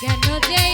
কেন যে